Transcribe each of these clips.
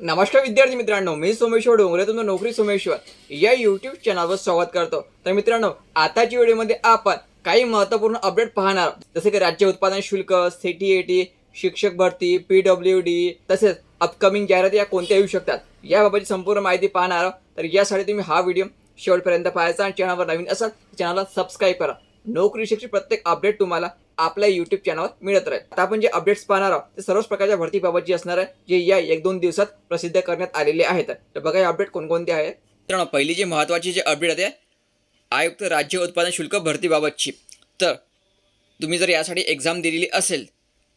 नमस्कार विद्यार्थी मित्रांनो मी सोमेश्वर डोंगरे तुमचं नोकरी सोमेश्वर. या यूट्यूब चॅनलवर स्वागत करतो. तर मित्रांनो आताच्या व्हिडिओमध्ये आपण काही महत्त्वपूर्ण अपडेट पाहणार जसे की राज्य उत्पादन शुल्क सीटीएटी शिक्षक भरती पी डब्ल्यू डी तसेच अपकमिंग जाहिराती या कोणत्या येऊ शकतात. याबाबतची संपूर्ण माहिती पाहणार आहोत. तर यासाठी तुम्ही हा व्हिडिओ शेवटपर्यंत पाहायचा आणि चॅनलवर नवीन असाल चॅनलला सबस्क्राईब करा. नोकरी शिक्षक प्रत्येक अपडेट तुम्हाला आपल्या युट्यूब चॅनलवर मिळत राहील. आता आपण जे अपडेट्स पाहणार आहोत ते सर्वच प्रकारच्या भरतीबाबत जी असणार आहे जे या एक दोन दिवसात प्रसिद्ध करण्यात आलेले आहेत. तर बघा हे अपडेट कोणकोणते आहेत? मित्रांनो पहिली जी महत्त्वाची जे अपडेट आहे आयुक्त राज्य उत्पादन शुल्क भरतीबाबतची. तर तुम्ही जर यासाठी एक्झाम दिलेली असेल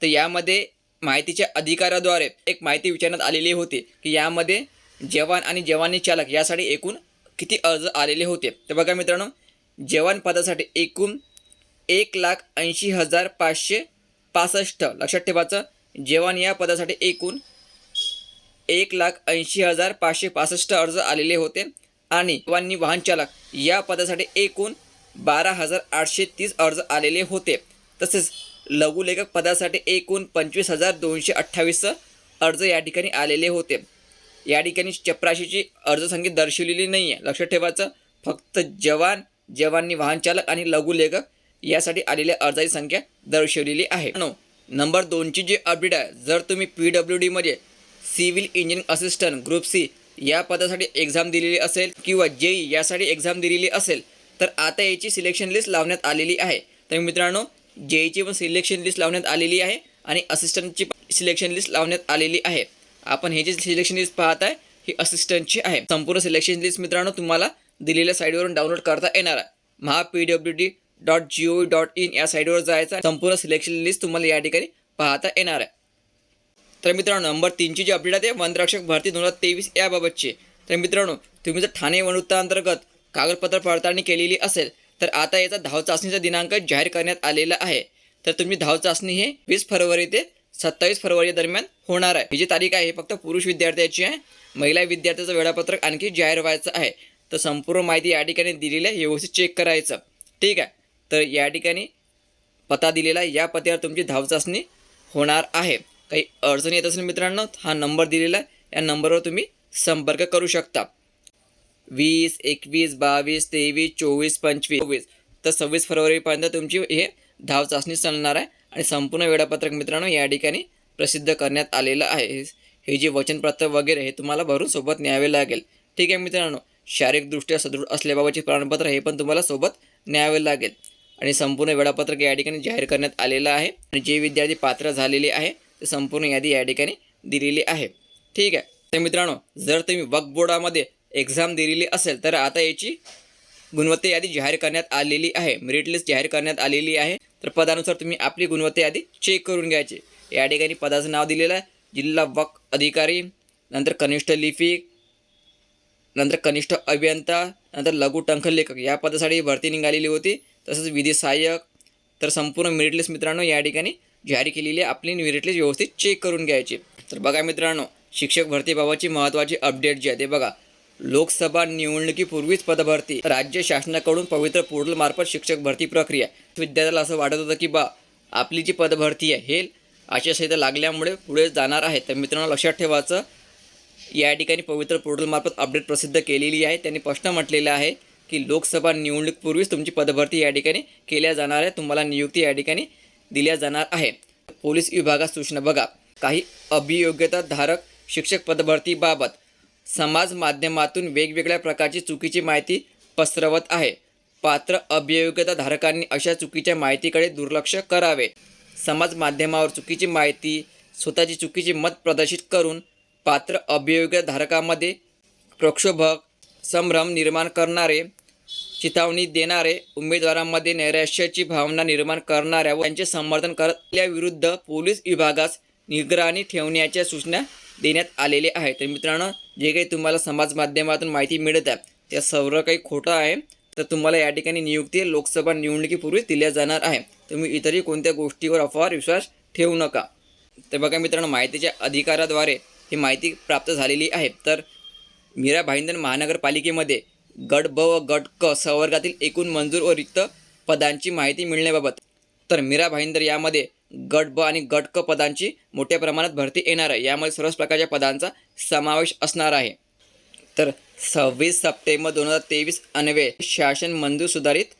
तर यामध्ये माहितीच्या अधिकाराद्वारे एक माहिती विचारण्यात आलेली होती की यामध्ये जवान आणि जवानी चालक यासाठी एकूण किती अर्ज आलेले होते. तर बघा मित्रांनो जवान पदासाठी एकूण एक लाख ऐंशी हजार पाचशे पासष्ट. लक्षात ठेवायचं जवान या पदासाठी एकूण एक लाख ऐंशी हजार पाचशे पासष्ट अर्ज आलेले होते आणि जवानी वाहनचालक या पदासाठी एकूण बारा हजार आठशे तीस अर्ज आलेले होते. तसेच लघुलेखक पदासाठी एकूण पंचवीस हजार दोनशे अठ्ठावीस अर्ज या ठिकाणी आलेले होते. या ठिकाणी चपराशीची अर्जसंख्या दर्शवलेली नाही आहे लक्षात ठेवायचं फक्त जवान जवानी वाहनचालक आणि लघुलेखक यासाठी आलेल्या अर्जाची संख्या दर्शवलेली आहे. नो नंबर दोनची जी अपडेट आहे जर तुम्ही पी डब्ल्यू डीमध्ये civil engineering assistant group C या पदासाठी एक्झाम दिलेली असेल किंवा जेई यासाठी एक्झाम दिलेली असेल तर आता याची सिलेक्शन लिस्ट लावण्यात आलेली आहे. तर मित्रांनो जेईची पण सिलेक्शन लिस्ट लावण्यात आलेली आहे आणि असिस्टंटची सिलेक्शन लिस्ट लावण्यात आलेली आहे. आपण हे जे सिलेक्शन लिस्ट पाहत आहे ही असिस्टंटची आहे. संपूर्ण सिलेक्शन लिस्ट मित्रांनो तुम्हाला दिलेल्या साईडवरून डाउनलोड करता येणार आहे. Maha P W D dot G O dot in या साईडवर जायचं आहे. संपूर्ण सिलेक्शन लिस्ट तुम्हाला या ठिकाणी पाहता येणार आहे. तर मित्रांनो नंबर तीनची जी अपडेट आहे वनरक्षक भरती दोन हजार तेवीस याबाबतची. तर मित्रांनो तुम्ही जर ठाणे वनवृत्तांतर्गत कागदपत्र पडताळणी केलेली असेल तर आता याचा धाव चाचणीचा दिनांक जाहीर करण्यात आलेला आहे. तर तुम्ही धाव चाचणी हे वीस फरवरी ते सत्तावीस फरवरी दरम्यान होणार आहे. ही जी तारीख आहे फक्त पुरुष विद्यार्थ्याची आहे. महिला विद्यार्थ्याचं वेळापत्रक आणखी जाहीर व्हायचं आहे. तर संपूर्ण माहिती या ठिकाणी दिलेली आहे व्यवस्थित चेक करायचं. ठीक आहे. तर या ठिकाणी पत्ता दिलेला आहे. या पत्त्यावर तुमची धाव चाचणी होणार आहे. काही अडचणी येत असेल मित्रांनो हा नंबर दिलेला आहे. या नंबरवर तुम्ही संपर्क करू शकता. वीस एकवीस बावीस तेवीस चोवीस पंचवीस चोवीस तर सव्वीस फरवरीपर्यंत तुमची हे धाव चाचणी चालणार आहे. आणि संपूर्ण वेळापत्रक मित्रांनो या ठिकाणी प्रसिद्ध करण्यात आलेलं आहे. हे- हे जे वचनपत्र वगैरे हे तुम्हाला भरून सोबत न्यावे लागेल. ठीक आहे मित्रांनो. शारीरिकदृष्ट्या सदृढ असल्याबाबतचे प्रमाणपत्र हे पण तुम्हाला सोबत न्यावे लागेल. आणि संपूर्ण वेळापत्रक या ठिकाणी जाहीर करण्यात आलेलं आहे. आणि जे विद्यार्थी पात्र झालेले आहे ते संपूर्ण यादी या ठिकाणी दिलेली आहे. ठीक आहे? तर मित्रांनो जर तुम्ही वक्फ बोर्डामध्ये एक्झाम दिलेली असेल तर आता याची गुणवत्ता यादी जाहीर करण्यात आलेली आहे. मेरिट लिस्ट जाहीर करण्यात आलेली आहे. तर पदानुसार तुम्ही आपली गुणवत्ता यादी चेक करून घ्यायची. या ठिकाणी पदाचं नाव दिलेलं आहे. जिल्हा वक्फ अधिकारी नंतर कनिष्ठ लिपिक नंतर कनिष्ठ अभियंता नंतर लघु टंकन लेखक. या पदासाठी भरती निघालेली होती. तसंच विधी सहाय्यक तर संपूर्ण मेरिट लिस्ट मित्रांनो या ठिकाणी जारी केलेली आहे. आपली मेरिट लिस्ट व्यवस्थित चेक करून घ्यायची. तर बघा मित्रांनो शिक्षक भरतीबाबतची महत्त्वाची अपडेट जी आहे ते बघा. लोकसभा निवडणुकीपूर्वीच पदभरती. राज्य शासनाकडून पवित्र पोर्टलमार्फत शिक्षक भरती प्रक्रिया. विद्यार्थ्याला असं वाटत होतं की बा आपली जी पदभरती आहे हे आचारसंहिता लागल्यामुळे पुढे जाणार आहे. तर मित्रांनो लक्षात ठेवायचं या ठिकाणी पवित्र पोर्टलमार्फत अपडेट प्रसिद्ध केलेली आहे. त्यांनी स्पष्ट म्हटलेलं आहे की लोकसभा निवडणूकपूर्वीच तुमची पदभरती या ठिकाणी केल्या जाणार आहे. तुम्हाला नियुक्ती या ठिकाणी दिल्या जाणार आहे. पोलीस विभागात सूचना बघा. काही अभियोग्यता धारक शिक्षक पदभरतीबाबत समाज माध्यमातून वेगवेगळ्या प्रकारची चुकीची माहिती पसरवत आहे. पात्र अभियोग्यता धारकांनी अशा चुकीच्या माहितीकडे दुर्लक्ष करावे. समाज माध्यमावर चुकीची माहिती स्वतःची चुकीची मत प्रदर्शित करून पात्र अभियोग्यधारकामध्ये प्रक्षोभक संभ्रम निर्माण करणारे चिथावणी देणारे उमेदवारांमध्ये नैराश्याची भावना निर्माण करणाऱ्या व त्यांचे समर्थन करत विरुद्ध पोलीस विभागास निगराणी ठेवण्याच्या सूचना देण्यात आलेल्या आहेत. तर मित्रांनो जे काही तुम्हाला समाज माध्यमातून माहिती मिळत आहे त्या सर्व काही खोटं आहे. तर तुम्हाला या ठिकाणी नियुक्ती लोकसभा निवडणुकीपूर्वीच दिल्या जाणार आहे. तुम्ही इतरही कोणत्या गोष्टीवर अफवावर विश्वास ठेवू नका. तर बघा मित्रांनो माहितीच्या अधिकाराद्वारे ही माहिती प्राप्त झालेली आहे. तर मीरा भाईंदर महानगरपालिकेमध्ये गट ब व गट क संवर्गातील एकूण मंजूर व रिक्त पदांची माहिती मिळण्याबाबत. तर मीरा भाईंदर यामध्ये गट ब आणि गट क पदांची मोठ्या प्रमाणात भरती येणार आहे. यामध्ये सर्वच प्रकारच्या पदांचा समावेश असणार आहे. तर सव्वीस सप्टेंबर दोन हजार तेवीस अन्वे शासन मंजूर सुधारित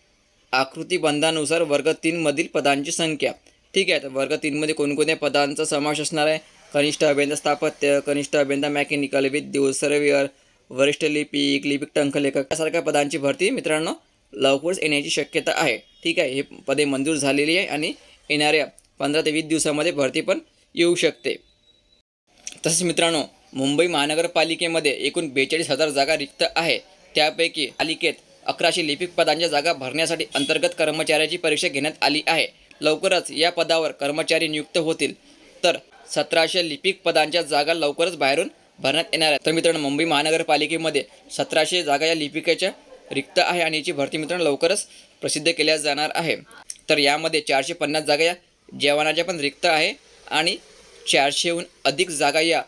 आकृतीबंधानुसार वर्ग तीनमधील पदांची संख्या. ठीक आहे तर वर्ग तीनमध्ये कोणकोणत्या पदांचा समावेश असणार आहे? कनिष्ठ अभियंता स्थापत्य कनिष्ठ अभियंता मेकॅनिकल विद्युत दिवसरवियर वरिष्ठ लिपिक लिपिक टंकलेखक यासारख्या पदांची भरती मित्रांनो लवकरच येण्याची शक्यता आहे. ठीक आहे हे पदे मंजूर झालेली आहे आणि येणाऱ्या पंधरा ते वीस दिवसामध्ये भरती पण येऊ शकते. तसेच मित्रांनो मुंबई महानगरपालिकेमध्ये एकूण बेचाळीस हजार जागा रिक्त आहे. त्यापैकी पालिकेत अकराशे लिपिक पदांच्या जागा भरण्यासाठी अंतर्गत कर्मचाऱ्याची परीक्षा घेण्यात आली आहे. लवकरच या पदावर कर्मचारी नियुक्त होतील. तर सतराशे लिपिक पदांच्या जागा लवकरच बाहेरून भरण्यात येणार आहे. तर मित्रांनो मुंबई महानगरपालिकेमध्ये सतराशे जागा या लिपिकेच्या रिक्त आहे आणि याची भरती मित्रांनो लवकरच प्रसिद्ध केल्या जाणार आहे. तर यामध्ये चारशे पन्नास जागा या जवानाच्या पण रिक्त आहे आणि चारशेहून अधिक जागा या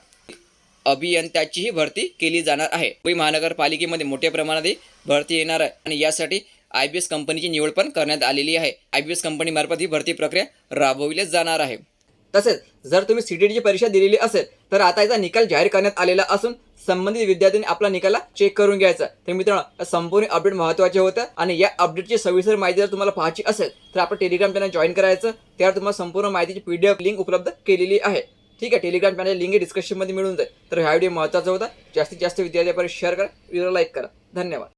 अभियंत्याचीही भरती केली जाणार आहे. मुंबई महानगरपालिकेमध्ये मोठ्या प्रमाणात ही भरती येणार आहे आणि यासाठी आय बी एस कंपनीची निवड पण करण्यात आलेली आहे. आय बी एस कंपनीमार्फत ही भरती प्रक्रिया राबविली जाणार आहे. तसेच जर तुम्ही सीटीची परीक्षा दिलेली असेल तर आता याचा निकाल जाहीर करण्यात आलेला असून संबंधित विद्यार्थ्यांनी आपला निकाल चेक करून घ्यायचा. तर मित्रांनो संपूर्ण अपडेट महत्त्वाचे होतं आणि या अपडेटची सविस्तर माहिती जर तुम्हाला पाहायची असेल तर आपलं टेलिग्राम चॅनल जॉईन करायचं. त्यावर तुम्हाला संपूर्ण माहितीची पी डी एफ लिंक उपलब्ध केलेली आहे. ठीक आहे टेलिग्राम चॅनल लिंक डिस्क्रिप्शनमध्ये मिळून जाईल. तर हा व्हिडिओ महत्त्वाचा होता. जास्तीत जास्त विद्यार्थ्यांपर्यंत शेअर करा. व्हिडिओ लाईक करा. धन्यवाद.